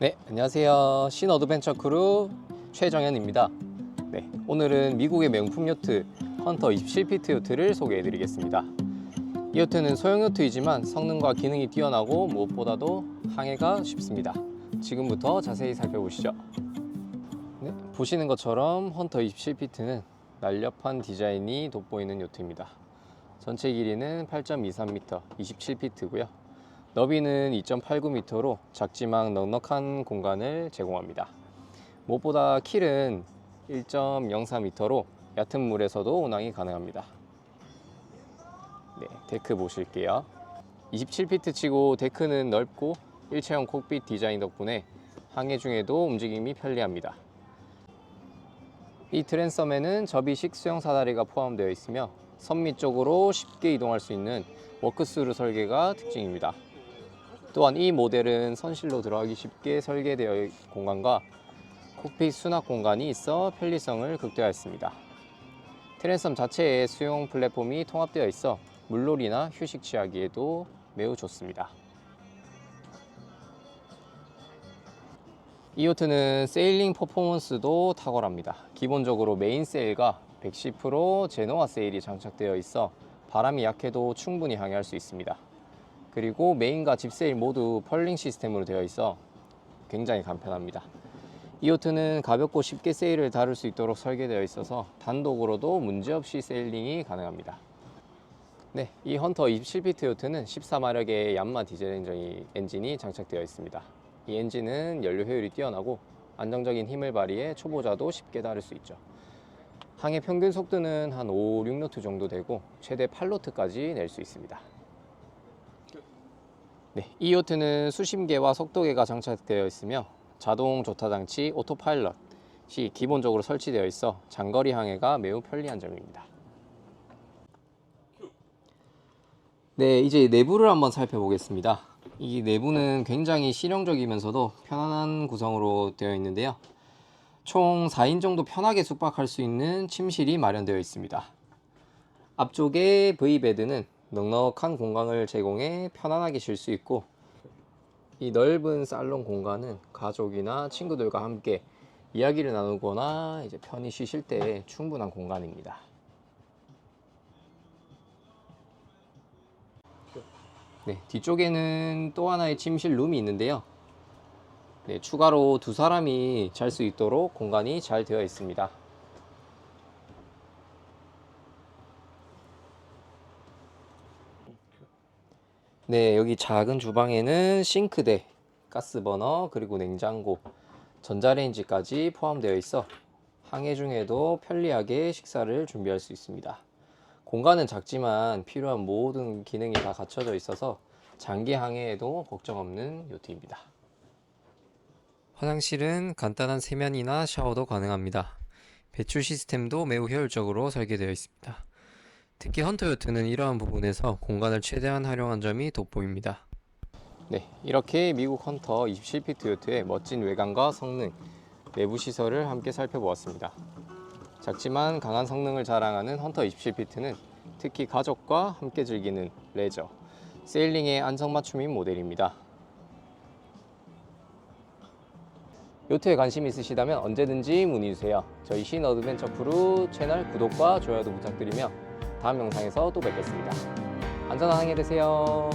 네, 안녕하세요. 신 어드벤처 크루 최정현입니다. 네, 오늘은 미국의 명품 요트 헌터 27피트 요트를 소개해 드리겠습니다. 이 요트는 소형 요트이지만 성능과 기능이 뛰어나고 무엇보다도 항해가 쉽습니다. 지금부터 자세히 살펴보시죠. 네, 보시는 것처럼 헌터 27피트는 날렵한 디자인이 돋보이는 요트입니다. 전체 길이는 8.23m, 27피트고요. 너비는 2.89m로 작지만 넉넉한 공간을 제공합니다. 무엇보다 킬은 1.04m로 얕은 물에서도 운항이 가능합니다. 네, 데크 보실게요. 27피트 치고 데크는 넓고 일체형 콕핏 디자인 덕분에 항해 중에도 움직임이 편리합니다. 이 트랜섬에는 접이식 수영 사다리가 포함되어 있으며 선미 쪽으로 쉽게 이동할 수 있는 워크스루 설계가 특징입니다. 또한 이 모델은 선실로 들어가기 쉽게 설계되어 있는 공간과 콕핏 수납 공간이 있어 편리성을 극대화했습니다. 트랜섬 자체에 수용 플랫폼이 통합되어 있어 물놀이나 휴식 취하기에도 매우 좋습니다. 이 요트는 세일링 퍼포먼스도 탁월합니다. 기본적으로 메인 세일과 110% 제노아 세일이 장착되어 있어 바람이 약해도 충분히 항해할 수 있습니다. 그리고 메인과 집세일 모두 펄링 시스템으로 되어 있어 굉장히 간편합니다. 이 요트는 가볍고 쉽게 세일을 다룰 수 있도록 설계되어 있어서 단독으로도 문제없이 세일링이 가능합니다. 네, 이 헌터 27피트 요트는 14마력의 얀마 디젤 엔진이, 엔진이 장착되어 있습니다. 이 엔진은 연료 효율이 뛰어나고 안정적인 힘을 발휘해 초보자도 쉽게 다룰 수 있죠. 항해 평균 속도는 한 5, 6노트 정도 되고 최대 8노트까지 낼 수 있습니다. 네, 이 요트는 수심계와 속도계가 장착되어 있으며 자동 조타 장치 오토파일럿이 기본적으로 설치되어 있어 장거리 항해가 매우 편리한 점입니다. 네, 이제 내부를 한번 살펴보겠습니다. 이 내부는 굉장히 실용적이면서도 편안한 구성으로 되어 있는데요. 총 4인 정도 편하게 숙박할 수 있는 침실이 마련되어 있습니다. 앞쪽에 V베드는 넉넉한 공간을 제공해 편안하게 쉴 수 있고 이 넓은 살롱 공간은 가족이나 친구들과 함께 이야기를 나누거나 이제 편히 쉬실 때 충분한 공간입니다. 네, 뒤쪽에는 또 하나의 침실 룸이 있는데요. 네, 추가로 두 사람이 잘 수 있도록 공간이 잘 되어 있습니다. 네, 여기 작은 주방에는 싱크대, 가스버너, 그리고 냉장고, 전자레인지까지 포함되어 있어 항해 중에도 편리하게 식사를 준비할 수 있습니다. 공간은 작지만 필요한 모든 기능이 다 갖춰져 있어서 장기 항해에도 걱정 없는 요트입니다. 화장실은 간단한 세면이나 샤워도 가능합니다. 배출 시스템도 매우 효율적으로 설계되어 있습니다. 특히 헌터 요트는 이러한 부분에서 공간을 최대한 활용한 점이 돋보입니다. 네, 이렇게 미국 헌터 27피트 요트의 멋진 외관과 성능, 내부 시설을 함께 살펴보았습니다. 작지만 강한 성능을 자랑하는 헌터 27피트는 특히 가족과 함께 즐기는 레저, 세일링의 안성맞춤인 모델입니다. 요트에 관심 있으시다면 언제든지 문의 주세요. 저희 신 어드벤처 크루 채널 구독과 좋아요도 부탁드리며 다음 영상에서 또 뵙겠습니다. 안전한 항해 되세요.